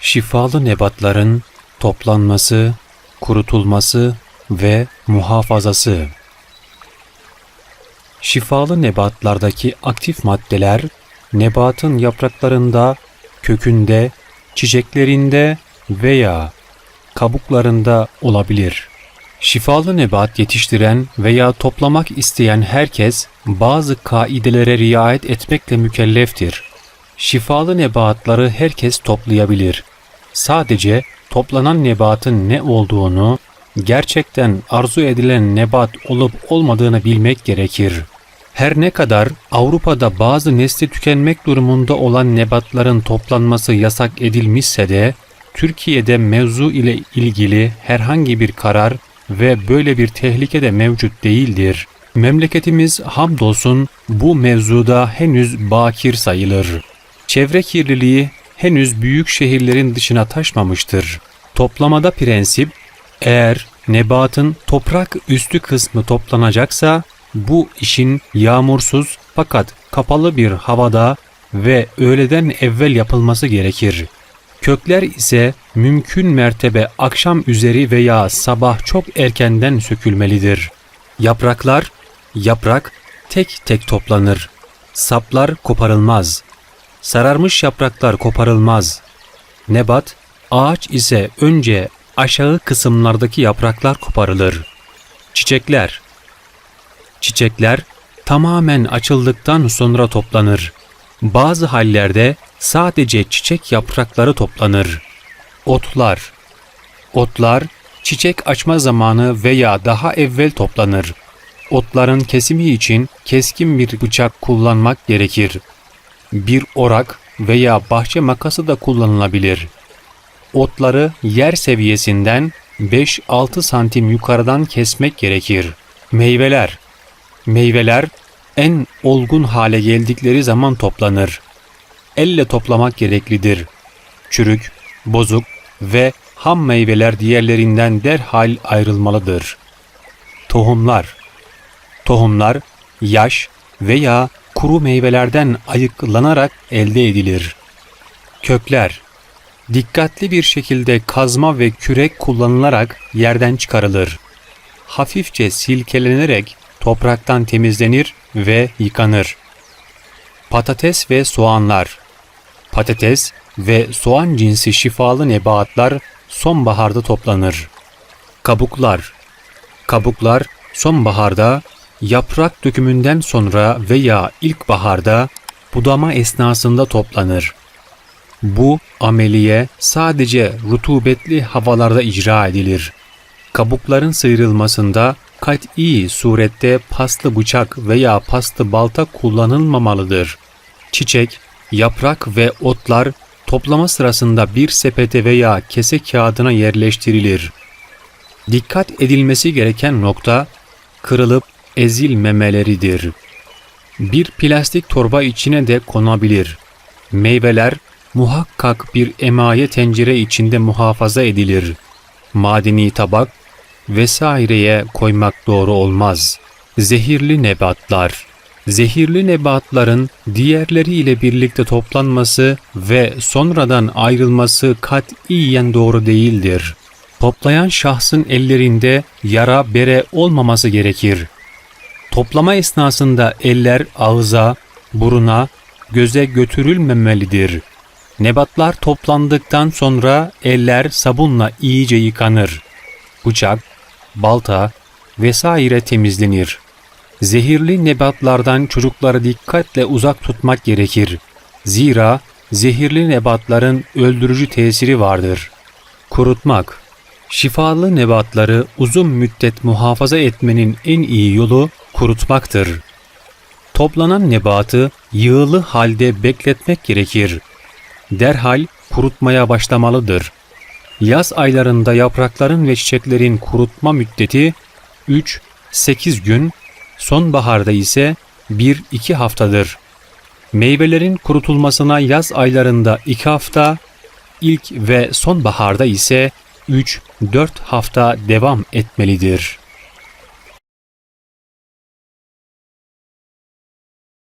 şifalı nebatların toplanması, kurutulması ve muhafazası. Şifalı nebatlardaki aktif maddeler nebatın yapraklarında, kökünde, çiçeklerinde veya kabuklarında olabilir. Şifalı nebat yetiştiren veya toplamak isteyen herkes bazı kaidelere riayet etmekle mükelleftir. Şifalı nebatları herkes toplayabilir. Sadece toplanan nebatın ne olduğunu, gerçekten arzu edilen nebat olup olmadığını bilmek gerekir. Her ne kadar Avrupa'da bazı nesli tükenmek durumunda olan nebatların toplanması yasak edilmişse de Türkiye'de mevzu ile ilgili herhangi bir karar ve böyle bir tehlike de mevcut değildir. Memleketimiz hamdolsun bu mevzuda henüz bakir sayılır. Çevre kirliliği henüz büyük şehirlerin dışına taşmamıştır. Toplamada prensip, eğer nebatın toprak üstü kısmı toplanacaksa bu işin yağmursuz fakat kapalı bir havada ve öğleden evvel yapılması gerekir. Kökler ise mümkün mertebe akşam üzeri veya sabah çok erkenden sökülmelidir. Yapraklar, yaprak tek tek toplanır. Saplar koparılmaz. Sararmış yapraklar koparılmaz. Nebat, ağaç ise önce aşağı kısımlardaki yapraklar koparılır. Çiçekler, Çiçekler tamamen açıldıktan sonra toplanır. Bazı hallerde sadece çiçek yaprakları toplanır. Otlar Otlar çiçek açma zamanı veya daha evvel toplanır. Otların kesimi için keskin bir bıçak kullanmak gerekir. Bir orak veya bahçe makası da kullanılabilir. Otları yer seviyesinden 5-6 santim yukarıdan kesmek gerekir. Meyveler Meyveler en olgun hale geldikleri zaman toplanır. Elle toplamak gereklidir. Çürük, bozuk ve ham meyveler diğerlerinden derhal ayrılmalıdır. Tohumlar Tohumlar yaş veya kuru meyvelerden ayıklanarak elde edilir. Kökler dikkatli bir şekilde kazma ve kürek kullanılarak yerden çıkarılır. Hafifçe silkelenerek topraktan temizlenir ve yıkanır. Patates ve soğanlar Patates ve soğan cinsi şifalı nebatlar sonbaharda toplanır. Kabuklar Kabuklar sonbaharda, yaprak dökümünden sonra veya ilkbaharda budama esnasında toplanır. Bu ameliye sadece rutubetli havalarda icra edilir. Kabukların sıyrılmasında kat'i surette paslı bıçak veya paslı balta kullanılmamalıdır. Çiçek, yaprak ve otlar toplama sırasında bir sepete veya kese kağıdına yerleştirilir. Dikkat edilmesi gereken nokta kırılıp ezilmemeleridir. Bir plastik torba içine de konabilir. Meyveler muhakkak bir emaye tencere içinde muhafaza edilir. Madeni tabak vesaireye koymak doğru olmaz. Zehirli nebatlar Zehirli nebatların diğerleriyle birlikte toplanması ve sonradan ayrılması katiyen doğru değildir. Toplayan şahsın ellerinde yara bere olmaması gerekir. Toplama esnasında eller ağıza, buruna, göze götürülmemelidir. Nebatlar toplandıktan sonra eller sabunla iyice yıkanır. Bıçak, balta vesaire temizlenir. Zehirli nebatlardan çocukları dikkatle uzak tutmak gerekir. Zira zehirli nebatların öldürücü tesiri vardır. Kurutmak Şifalı nebatları uzun müddet muhafaza etmenin en iyi yolu kurutmaktır. Toplanan nebatı yığılı halde bekletmek gerekir. Derhal kurutmaya başlamalıdır. Yaz aylarında yaprakların ve çiçeklerin kurutma müddeti 3-8 gün, sonbaharda ise 1-2 haftadır. Meyvelerin kurutulmasına yaz aylarında 2 hafta, ilk ve sonbaharda ise 3-4 hafta devam etmelidir.